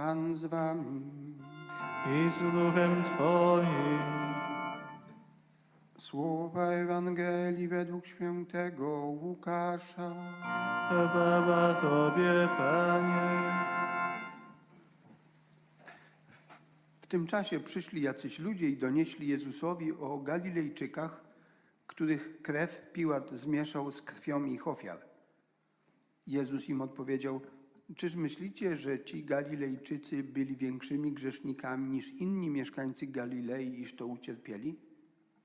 Pan z wami. i z duchem Twoim. Słowa Ewangelii według świętego Łukasza. Chwała Tobie, Panie. W tym czasie przyszli jacyś ludzie i donieśli Jezusowi o Galilejczykach, których krew Piłat zmieszał z krwią ich ofiar. Jezus im odpowiedział: Czyż myślicie, że ci Galilejczycy byli większymi grzesznikami niż inni mieszkańcy Galilei, iż to ucierpieli?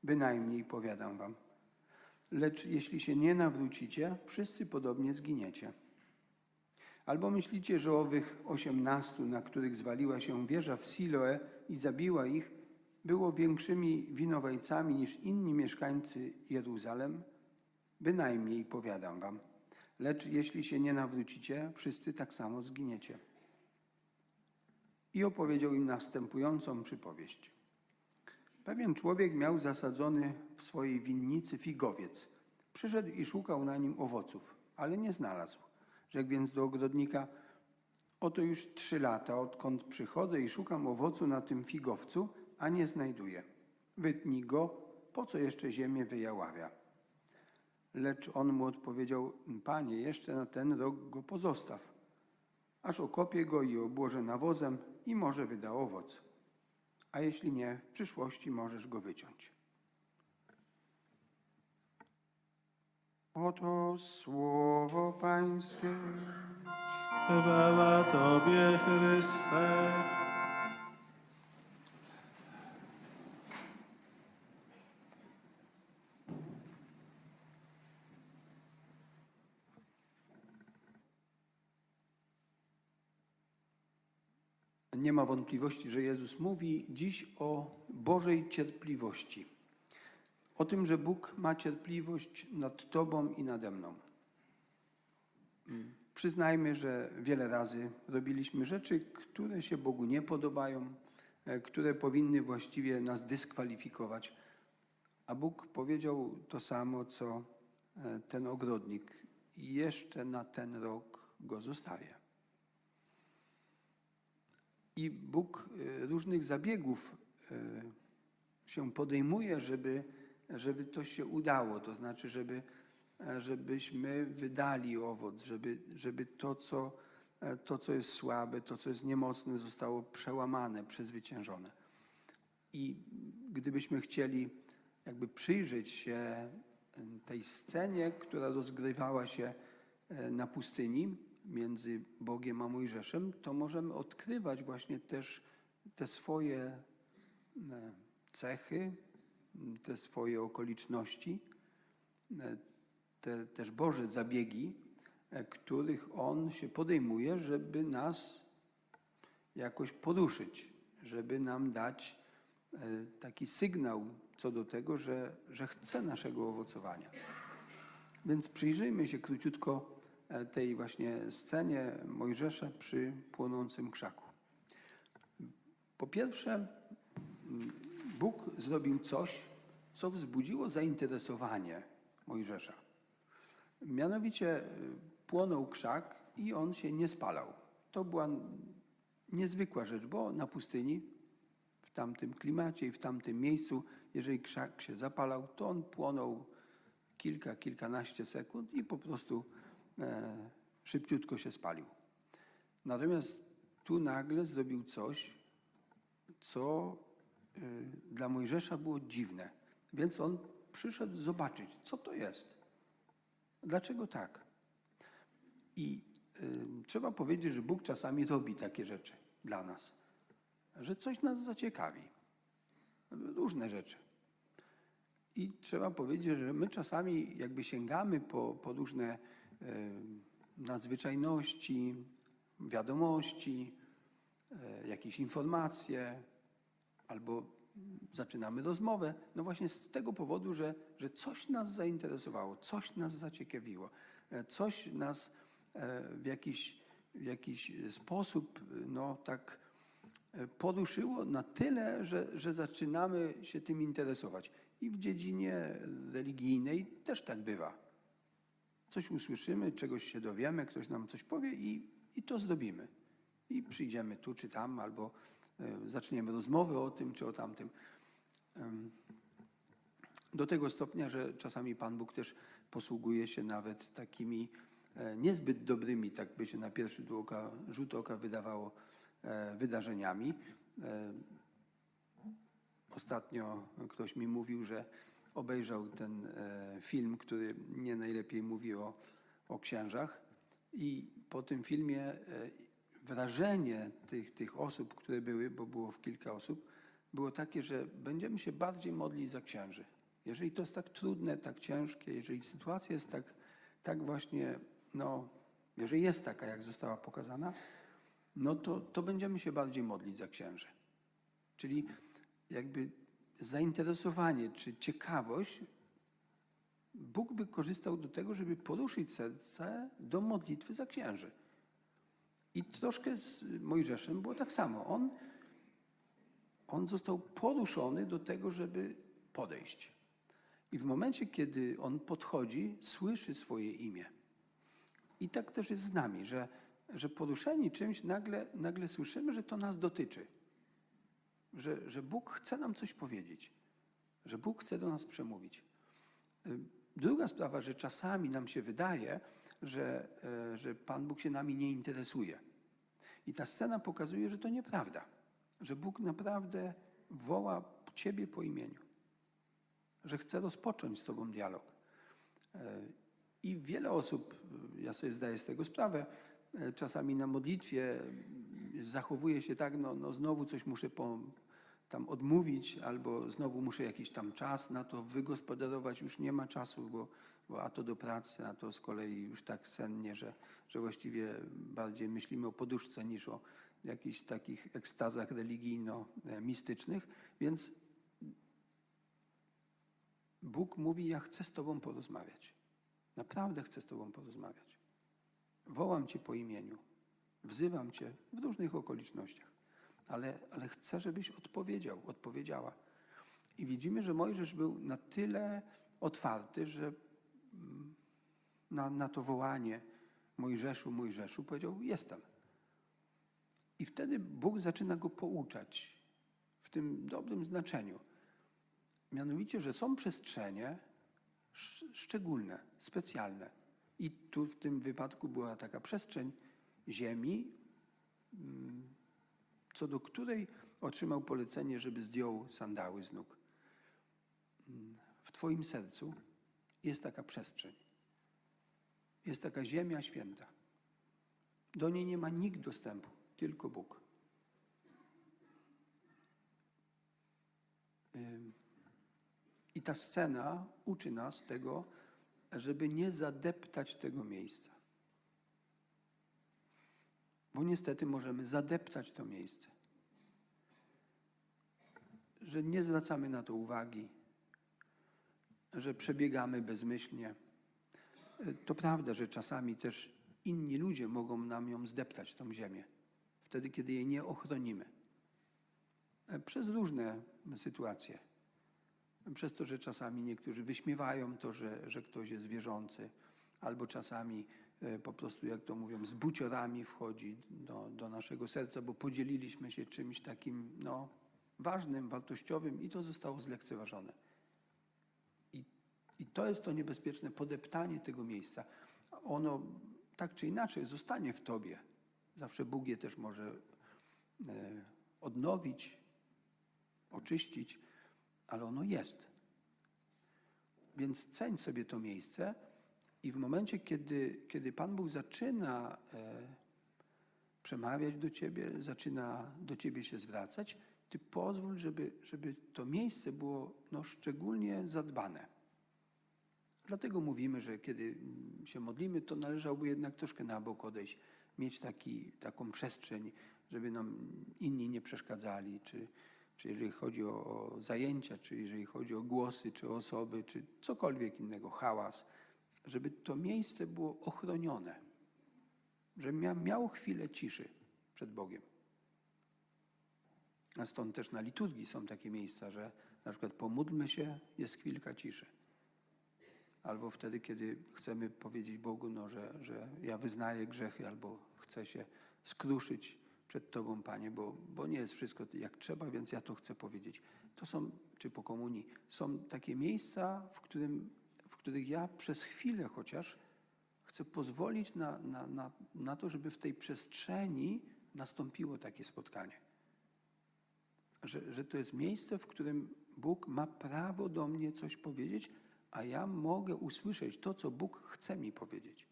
Bynajmniej powiadam wam. Lecz jeśli się nie nawrócicie, wszyscy podobnie zginiecie. Albo myślicie, że owych osiemnastu, na których zwaliła się wieża w Siloe i zabiła ich, było większymi winowajcami niż inni mieszkańcy Jeruzalem? Bynajmniej powiadam wam. Lecz jeśli się nie nawrócicie, wszyscy tak samo zginiecie. I opowiedział im następującą przypowieść. Pewien człowiek miał zasadzony w swojej winnicy figowiec. Przyszedł i szukał na nim owoców, ale nie znalazł. Rzekł więc do ogrodnika: Oto już trzy lata, odkąd przychodzę i szukam owocu na tym figowcu, a nie znajduję. Wytnij go, po co jeszcze ziemię wyjaławia? Lecz on mu odpowiedział: Panie, jeszcze na ten rok go pozostaw, aż okopię go i obłożę nawozem i może wyda owoc. A jeśli nie, w przyszłości możesz go wyciąć. Oto słowo Pańskie. Chwała Tobie, Chryste. Nie ma wątpliwości, że Jezus mówi dziś o Bożej cierpliwości. O tym, że Bóg ma cierpliwość nad Tobą i nade mną. Przyznajmy, że wiele razy robiliśmy rzeczy, które się Bogu nie podobają, e, które powinny właściwie nas dyskwalifikować. A Bóg powiedział to samo, co e, ten ogrodnik. Jeszcze na ten rok go zostawię. I Bóg y, różnych zabiegów y, się podejmuje, żeby, żeby to się udało. To znaczy, żeby, e, żebyśmy wydali owoc, żeby, żeby to, co, e, to, co jest słabe, to, co jest niemocne, zostało przełamane, przezwyciężone. I gdybyśmy chcieli jakby przyjrzeć się tej scenie, która rozgrywała się e, na pustyni między Bogiem a Mojżeszem, to możemy odkrywać właśnie też te swoje e, cechy, te swoje okoliczności, e, te też Boże zabiegi, e, których On się podejmuje, żeby nas jakoś poruszyć, żeby nam dać taki sygnał co do tego, że, że chce naszego owocowania. Więc przyjrzyjmy się króciutko tej właśnie scenie Mojżesza przy płonącym krzaku. Po pierwsze, Bóg zrobił coś, co wzbudziło zainteresowanie Mojżesza. Mianowicie e, płonął krzak i on się nie spalał. To była niezwykła rzecz, bo na pustyni, w tamtym klimacie i w tamtym miejscu, jeżeli krzak się zapalał, to on płonął kilka, kilkanaście sekund i po prostu e, szybciutko się spalił. Natomiast tu nagle zrobił coś, co e, dla Mojżesza było dziwne. Więc on przyszedł zobaczyć, co to jest. Dlaczego tak? I y, trzeba powiedzieć, że Bóg czasami robi takie rzeczy dla nas, że coś nas zaciekawi. Różne rzeczy. I trzeba powiedzieć, że my czasami jakby sięgamy po, po różne e, nadzwyczajności, wiadomości, e, jakieś informacje, albo zaczynamy rozmowę, no właśnie z tego powodu, że, że coś nas zainteresowało, coś nas zaciekawiło, e, coś nas w jakiś, w jakiś sposób no tak poruszyło na tyle, że, że zaczynamy się tym interesować. I w dziedzinie religijnej też tak bywa. Coś usłyszymy, czegoś się dowiemy, ktoś nam coś powie i, i to zrobimy. I przyjdziemy tu czy tam, albo e, zaczniemy rozmowę o tym czy o tamtym. Do tego stopnia, że czasami Pan Bóg też posługuje się nawet takimi e, niezbyt dobrymi, tak by się na pierwszy oka, rzut oka wydawało, e, wydarzeniami. Ostatnio ktoś mi mówił, że obejrzał ten e, film, który nie najlepiej mówi o, o księżach i po tym filmie e, wrażenie tych, tych osób, które były, bo było w kilka osób, było takie, że będziemy się bardziej modlić za księży. Jeżeli to jest tak trudne, tak ciężkie, jeżeli sytuacja jest tak, tak właśnie, no, jeżeli jest taka, jak została pokazana, no to, to będziemy się bardziej modlić za księży. Czyli jakby zainteresowanie czy ciekawość Bóg wykorzystał do tego, żeby poruszyć serce do modlitwy za księży. I troszkę z Mojżeszem było tak samo. On, on został poruszony do tego, żeby podejść. I w momencie, kiedy on podchodzi, słyszy swoje imię. I tak też jest z nami, że, że poruszeni czymś nagle, nagle słyszymy, że to nas dotyczy że, że Bóg chce nam coś powiedzieć, że Bóg chce do nas przemówić. Druga sprawa, że czasami nam się wydaje, że, e, że Pan Bóg się nami nie interesuje. I ta scena pokazuje, że to nieprawda, że Bóg naprawdę woła Ciebie po imieniu, że chce rozpocząć z Tobą dialog. E, I wiele osób, ja sobie zdaję z tego sprawę, e, czasami na modlitwie zachowuje się tak, no, no znowu coś muszę po, tam odmówić, albo znowu muszę jakiś tam czas na to wygospodarować, już nie ma czasu, bo, bo a to do pracy, a to z kolei już tak sennie, że, że właściwie bardziej myślimy o poduszce niż o jakichś takich ekstazach religijno-mistycznych, więc Bóg mówi, ja chcę z Tobą porozmawiać. Naprawdę chcę z Tobą porozmawiać. Wołam Cię po imieniu. Wzywam Cię w różnych okolicznościach, ale, ale chcę, żebyś odpowiedział, odpowiedziała. I widzimy, że Mojżesz był na tyle otwarty, że mm, na, na to wołanie Mojżeszu, Mojżeszu powiedział: Jestem. I wtedy Bóg zaczyna go pouczać w tym dobrym znaczeniu. Mianowicie, że są przestrzenie sz- szczególne, specjalne. I tu w tym wypadku była taka przestrzeń ziemi, mm, co do której otrzymał polecenie, żeby zdjął sandały z nóg. W Twoim sercu jest taka przestrzeń. Jest taka ziemia święta. Do niej nie ma nikt dostępu, tylko Bóg. I ta scena uczy nas tego, żeby nie zadeptać tego miejsca. Bo niestety możemy zadeptać to miejsce. Że nie zwracamy na to uwagi, że przebiegamy bezmyślnie. E, To prawda, że czasami też inni ludzie mogą nam ją zdeptać, tą ziemię, wtedy, kiedy jej nie ochronimy. E, Przez różne sytuacje. Przez to, że czasami niektórzy wyśmiewają to, że, że ktoś jest wierzący, albo czasami po prostu, jak to mówią, z buciorami wchodzi do, do naszego serca, bo podzieliliśmy się czymś takim no, ważnym, wartościowym i to zostało zlekceważone. I, I to jest to niebezpieczne podeptanie tego miejsca. Ono tak czy inaczej zostanie w tobie. Zawsze Bóg je też może e, odnowić, oczyścić, ale ono jest. Więc ceń sobie to miejsce i w momencie, kiedy, kiedy Pan Bóg zaczyna e, przemawiać do Ciebie, zaczyna do Ciebie się zwracać, Ty pozwól, żeby, żeby to miejsce było no, szczególnie zadbane. Dlatego mówimy, że kiedy się modlimy, to należałoby jednak troszkę na bok odejść, mieć taki, taką przestrzeń, żeby nam inni nie przeszkadzali, czy, czy jeżeli chodzi o, o zajęcia, czy jeżeli chodzi o głosy, czy osoby, czy cokolwiek innego, hałas, żeby to miejsce było ochronione, żeby mia, miało chwilę ciszy przed Bogiem. A stąd też na liturgii są takie miejsca, że na przykład pomódlmy się, jest chwilka ciszy. Albo wtedy, kiedy chcemy powiedzieć Bogu, no, że, że ja wyznaję grzechy, albo chcę się skruszyć przed Tobą, Panie, bo, bo nie jest wszystko jak trzeba, więc ja to chcę powiedzieć. To są, czy po komunii, są takie miejsca, w, którym, których ja przez chwilę chociaż chcę pozwolić na, na, na, na to, żeby w tej przestrzeni nastąpiło takie spotkanie. Że, że to jest miejsce, w którym Bóg ma prawo do mnie coś powiedzieć, a ja mogę usłyszeć to, co Bóg chce mi powiedzieć.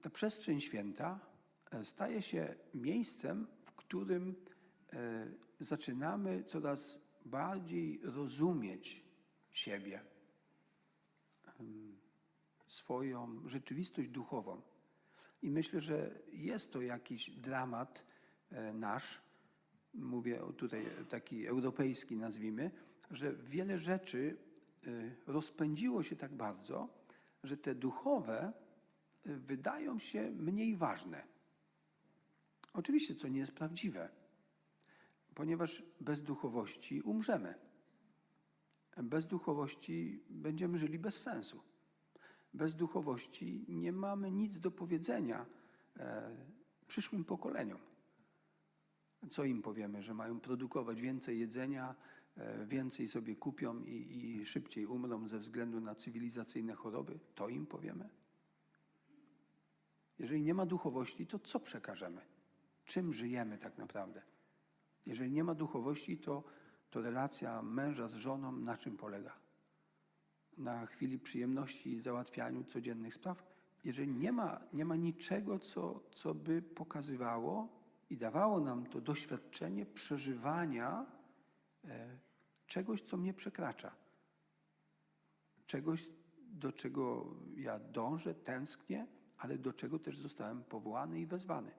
Ta przestrzeń święta e, staje się miejscem, w którym e, zaczynamy coraz bardziej rozumieć siebie, swoją rzeczywistość duchową. I myślę, że jest to jakiś dramat e, nasz, mówię tutaj taki europejski nazwijmy, że wiele rzeczy e, rozpędziło się tak bardzo, że te duchowe e, wydają się mniej ważne. Oczywiście, co nie jest prawdziwe, ponieważ bez duchowości umrzemy. Bez duchowości będziemy żyli bez sensu. Bez duchowości nie mamy nic do powiedzenia e, przyszłym pokoleniom. Co im powiemy, że mają produkować więcej jedzenia, e, więcej sobie kupią i, i szybciej umrą ze względu na cywilizacyjne choroby? To im powiemy? Jeżeli nie ma duchowości, to co przekażemy? Czym żyjemy tak naprawdę? Jeżeli nie ma duchowości, to, to relacja męża z żoną na czym polega? Na chwili przyjemności i załatwianiu codziennych spraw? Jeżeli nie ma, nie ma niczego, co, co by pokazywało i dawało nam to doświadczenie przeżywania e, czegoś, co mnie przekracza, czegoś, do czego ja dążę, tęsknię, ale do czego też zostałem powołany i wezwany.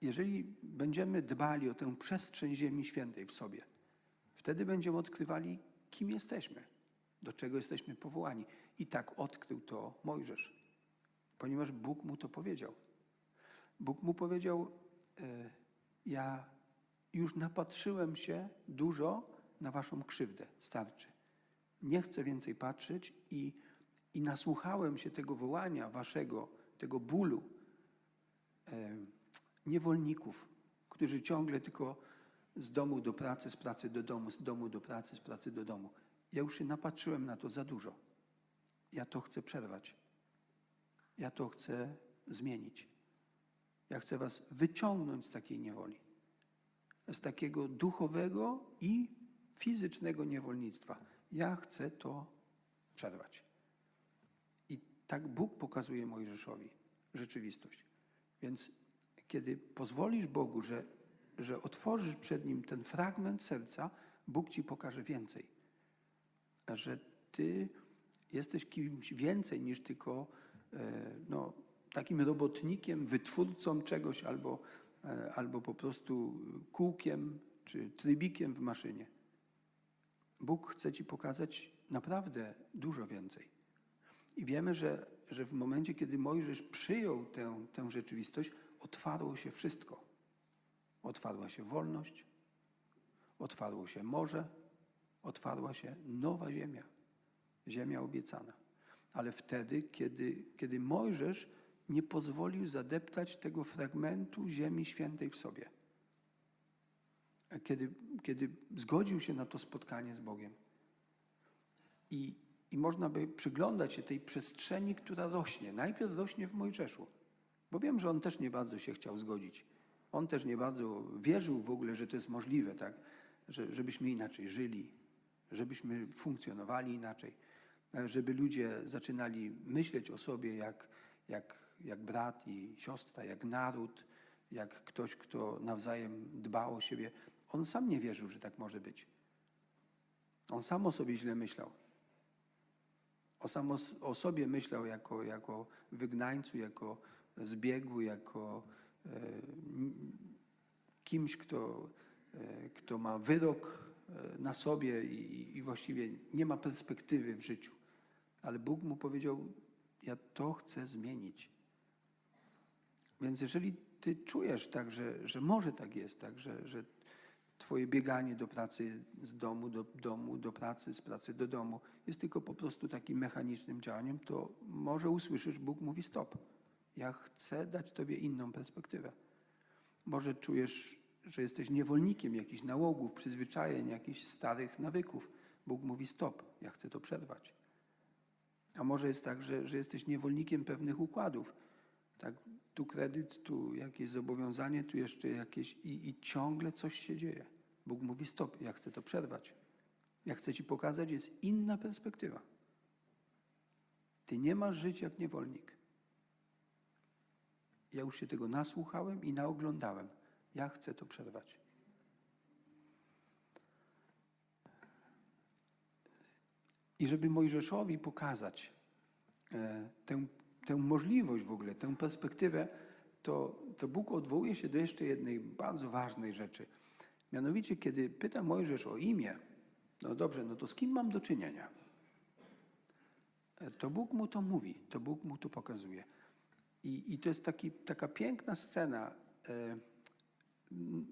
Jeżeli będziemy dbali o tę przestrzeń Ziemi Świętej w sobie, wtedy będziemy odkrywali, kim jesteśmy, do czego jesteśmy powołani. I tak odkrył to Mojżesz, ponieważ Bóg mu to powiedział. Bóg mu powiedział: e, Ja już napatrzyłem się dużo na waszą krzywdę, starczy. Nie chcę więcej patrzeć i, i nasłuchałem się tego wołania waszego, tego bólu e, niewolników, którzy ciągle tylko z domu do pracy, z pracy do domu, z domu do pracy, z pracy do domu. Ja już się napatrzyłem na to za dużo. Ja to chcę przerwać. Ja to chcę zmienić. Ja chcę was wyciągnąć z takiej niewoli. Z takiego duchowego i fizycznego niewolnictwa. Ja chcę to przerwać. I tak Bóg pokazuje Mojżeszowi rzeczywistość. Więc kiedy pozwolisz Bogu, że, że otworzysz przed Nim ten fragment serca, Bóg Ci pokaże więcej. Że Ty jesteś kimś więcej niż tylko e, no, takim robotnikiem, wytwórcą czegoś albo, e, albo po prostu kółkiem czy trybikiem w maszynie. Bóg chce Ci pokazać naprawdę dużo więcej. I wiemy, że, że w momencie, kiedy Mojżesz przyjął tę, tę rzeczywistość, otwarło się wszystko. Otwarła się wolność, otwarło się morze, otwarła się nowa ziemia, ziemia obiecana. Ale wtedy, kiedy, kiedy Mojżesz nie pozwolił zadeptać tego fragmentu ziemi świętej w sobie. Kiedy, kiedy zgodził się na to spotkanie z Bogiem. I, I można by przyglądać się tej przestrzeni, która rośnie. Najpierw rośnie w Mojżeszu, bo wiem, że on też nie bardzo się chciał zgodzić. On też nie bardzo wierzył w ogóle, że to jest możliwe, tak? że, żebyśmy inaczej żyli, żebyśmy funkcjonowali inaczej, żeby ludzie zaczynali myśleć o sobie jak, jak, jak brat i siostra, jak naród, jak ktoś, kto nawzajem dba o siebie. On sam nie wierzył, że tak może być. On sam o sobie źle myślał. O sam o, o sobie myślał jako, jako wygnańcu, jako zbiegły, jako e, kimś, kto, e, kto ma wyrok e, na sobie i, i właściwie nie ma perspektywy w życiu. Ale Bóg mu powiedział: Ja to chcę zmienić. Więc jeżeli ty czujesz tak, że, że może tak jest, tak, że, że Twoje bieganie do pracy z domu do domu, do pracy, z pracy do domu jest tylko po prostu takim mechanicznym działaniem, to może usłyszysz, Bóg mówi stop. Ja chcę dać Tobie inną perspektywę. Może czujesz, że jesteś niewolnikiem jakichś nałogów, przyzwyczajeń, jakichś starych nawyków. Bóg mówi stop, ja chcę to przerwać. A może jest tak, że, że jesteś niewolnikiem pewnych układów. Tak, tu kredyt, tu jakieś zobowiązanie, tu jeszcze jakieś i, i ciągle coś się dzieje. Bóg mówi stop, ja chcę to przerwać. Ja chcę ci pokazać, jest inna perspektywa. Ty nie masz żyć jak niewolnik. Ja już się tego nasłuchałem i naoglądałem. Ja chcę to przerwać. I żeby Mojżeszowi pokazać e, tę, tę możliwość w ogóle, tę perspektywę, to, to Bóg odwołuje się do jeszcze jednej bardzo ważnej rzeczy. Mianowicie, kiedy pyta Mojżesz o imię, no dobrze, no to z kim mam do czynienia? E, To Bóg mu to mówi, to Bóg mu to pokazuje. I, i to jest taki, taka piękna scena e,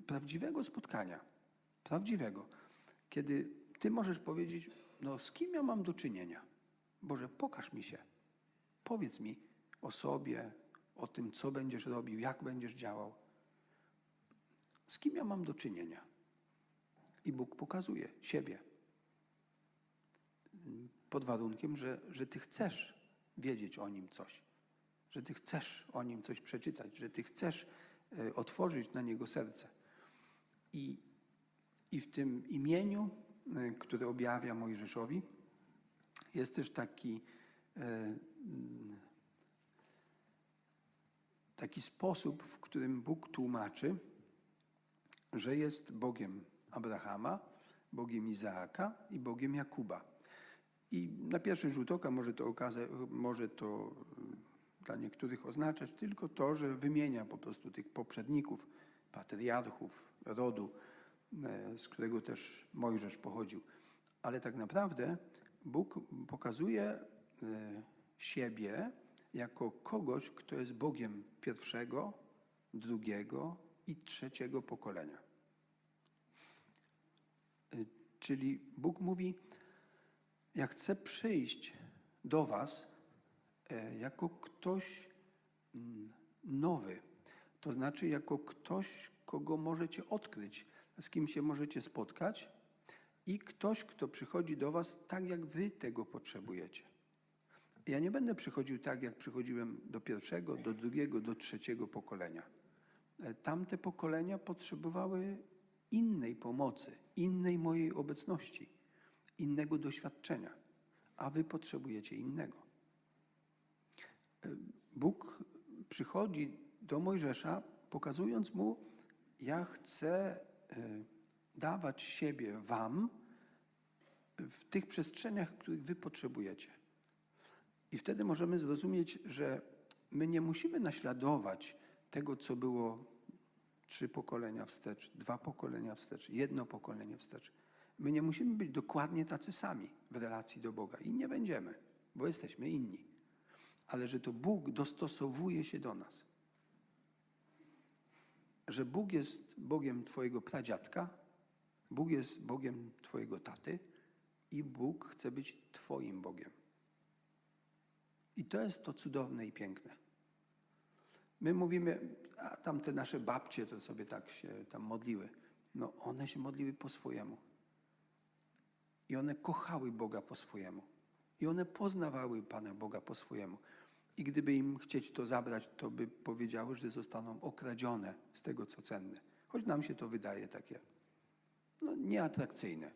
prawdziwego spotkania. Prawdziwego. Kiedy ty możesz powiedzieć, no z kim ja mam do czynienia? Boże, pokaż mi się. Powiedz mi o sobie, o tym, co będziesz robił, jak będziesz działał. Z kim ja mam do czynienia? I Bóg pokazuje siebie. Pod warunkiem, że, że ty chcesz wiedzieć o nim coś. Że ty chcesz o nim coś przeczytać, że ty chcesz e, otworzyć na niego serce. I, i w tym imieniu, e, które objawia Mojżeszowi, jest też taki, e, mm, taki sposób, w którym Bóg tłumaczy, że jest Bogiem Abrahama, Bogiem Izaaka i Bogiem Jakuba. I na pierwszy rzut oka może to, okaza- może to dla niektórych oznaczać tylko to, że wymienia po prostu tych poprzedników, patriarchów rodu, e, z którego też Mojżesz pochodził. Ale tak naprawdę Bóg pokazuje e, siebie jako kogoś, kto jest Bogiem pierwszego, drugiego i trzeciego pokolenia. E, Czyli Bóg mówi, ja chcę przyjść do Was jako ktoś mm, nowy, to znaczy jako ktoś, kogo możecie odkryć, z kim się możecie spotkać i ktoś, kto przychodzi do Was tak, jak Wy tego potrzebujecie. Ja nie będę przychodził tak, jak przychodziłem do pierwszego, do drugiego, do trzeciego pokolenia. E, Tamte pokolenia potrzebowały innej pomocy, innej mojej obecności, innego doświadczenia, a wy potrzebujecie innego. Bóg przychodzi do Mojżesza, pokazując mu, ja chcę e, dawać siebie wam w tych przestrzeniach, których wy potrzebujecie. I wtedy możemy zrozumieć, że my nie musimy naśladować tego, co było trzy pokolenia wstecz, dwa pokolenia wstecz, jedno pokolenie wstecz. My nie musimy być dokładnie tacy sami w relacji do Boga i nie będziemy, bo jesteśmy inni. Ale że to Bóg dostosowuje się do nas. Że Bóg jest Bogiem Twojego pradziadka, Bóg jest Bogiem Twojego taty i Bóg chce być Twoim Bogiem. I to jest to cudowne i piękne. My mówimy, a tamte nasze babcie to sobie tak się tam modliły. No one się modliły po swojemu. I one kochały Boga po swojemu. I one poznawały Pana Boga po swojemu. I gdyby im chcieć to zabrać, to by powiedziały, że zostaną okradzione z tego, co cenne. Choć nam się to wydaje takie no, nieatrakcyjne.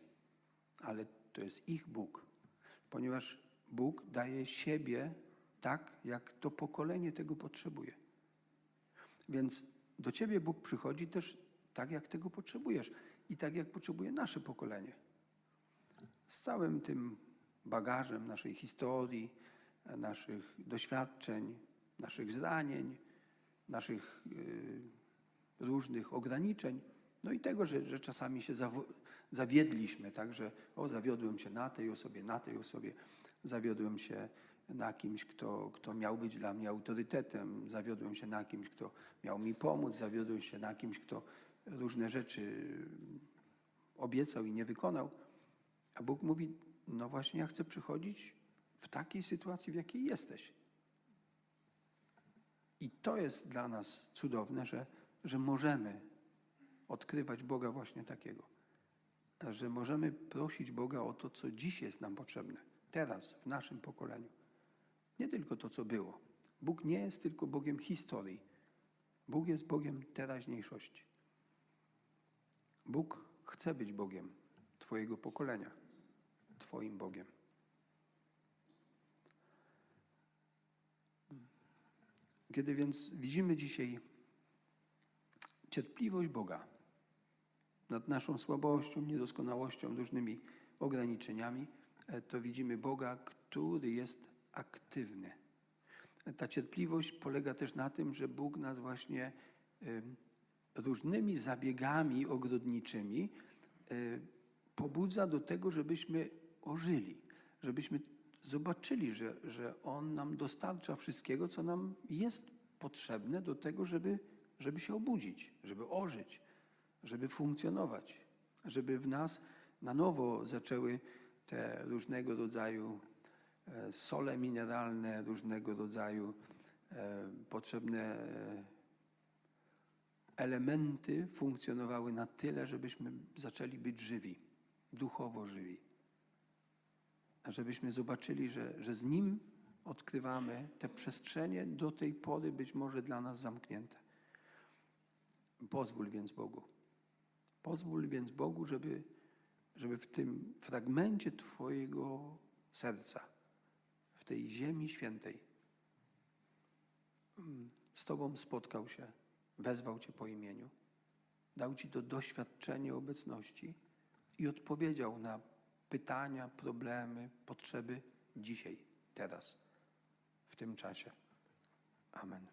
Ale to jest ich Bóg. Ponieważ Bóg daje siebie tak, jak to pokolenie tego potrzebuje. Więc do ciebie Bóg przychodzi też tak, jak tego potrzebujesz i tak, jak potrzebuje nasze pokolenie. Z całym tym bagażem naszej historii, naszych doświadczeń, naszych zranień, naszych y, różnych ograniczeń, no i tego, że, że czasami się zawiedliśmy, tak, że o, zawiodłem się na tej osobie, na tej osobie, zawiodłem się na kimś, kto, kto miał być dla mnie autorytetem, zawiodłem się na kimś, kto miał mi pomóc, zawiodłem się na kimś, kto różne rzeczy obiecał i nie wykonał. A Bóg mówi: No właśnie, ja chcę przychodzić w takiej sytuacji, w jakiej jesteś. I to jest dla nas cudowne, że, że możemy odkrywać Boga właśnie takiego. Że możemy prosić Boga o to, co dziś jest nam potrzebne, teraz, w naszym pokoleniu. Nie tylko to, co było. Bóg nie jest tylko Bogiem historii. Bóg jest Bogiem teraźniejszości. Bóg chce być Bogiem Twojego pokolenia, Twoim Bogiem. Kiedy więc widzimy dzisiaj cierpliwość Boga nad naszą słabością, niedoskonałością, różnymi ograniczeniami, e, to widzimy Boga, który jest aktywny. Ta cierpliwość polega też na tym, że Bóg nas właśnie różnymi zabiegami ogrodniczymi e, pobudza do tego, żebyśmy ożyli, żebyśmy zobaczyli, że, że On nam dostarcza wszystkiego, co nam jest potrzebne do tego, żeby, żeby się obudzić, żeby ożyć, żeby funkcjonować, żeby w nas na nowo zaczęły te różnego rodzaju e, sole mineralne, różnego rodzaju e, potrzebne e, elementy funkcjonowały na tyle, żebyśmy zaczęli być żywi, duchowo żywi. Żebyśmy zobaczyli, że, że z Nim odkrywamy te przestrzenie do tej pory być może dla nas zamknięte. Pozwól więc Bogu. Pozwól więc Bogu, żeby, żeby w tym fragmencie Twojego serca, w tej ziemi świętej, mm, z Tobą spotkał się, wezwał Cię po imieniu, dał Ci to doświadczenie obecności i odpowiedział na pytania, problemy, potrzeby dzisiaj, teraz, w tym czasie. Amen.